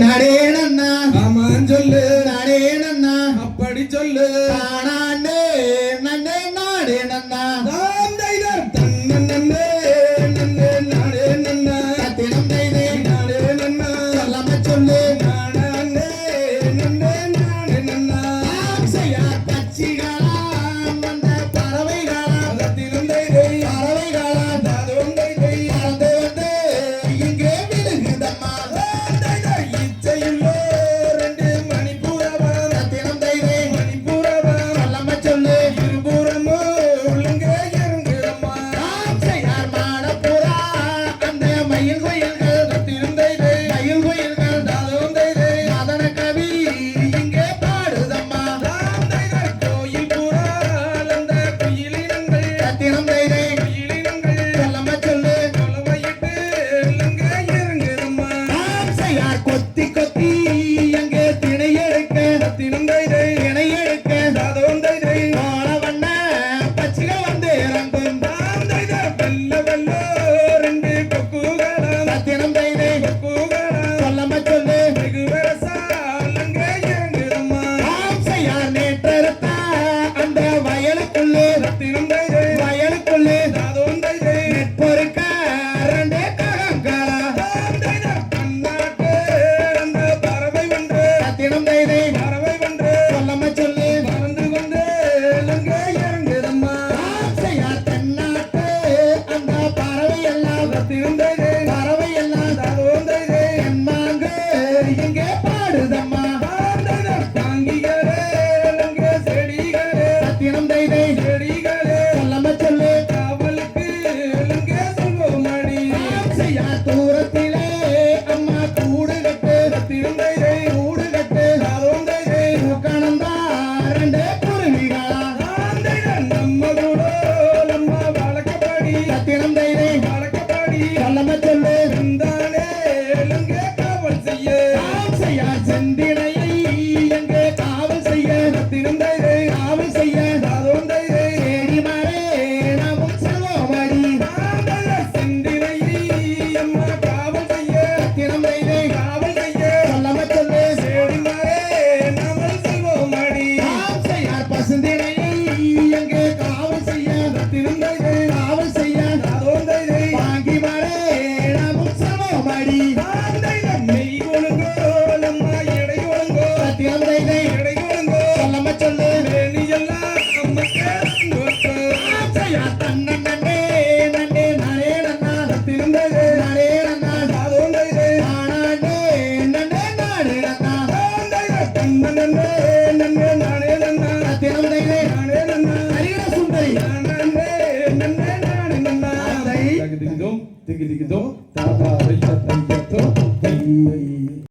நடேனண்ணா ஆமான் சொல்லு. நடேனண்ணா அப்படி சொல்லு. ஆனாண்டே ding ding ding dong, ta ta.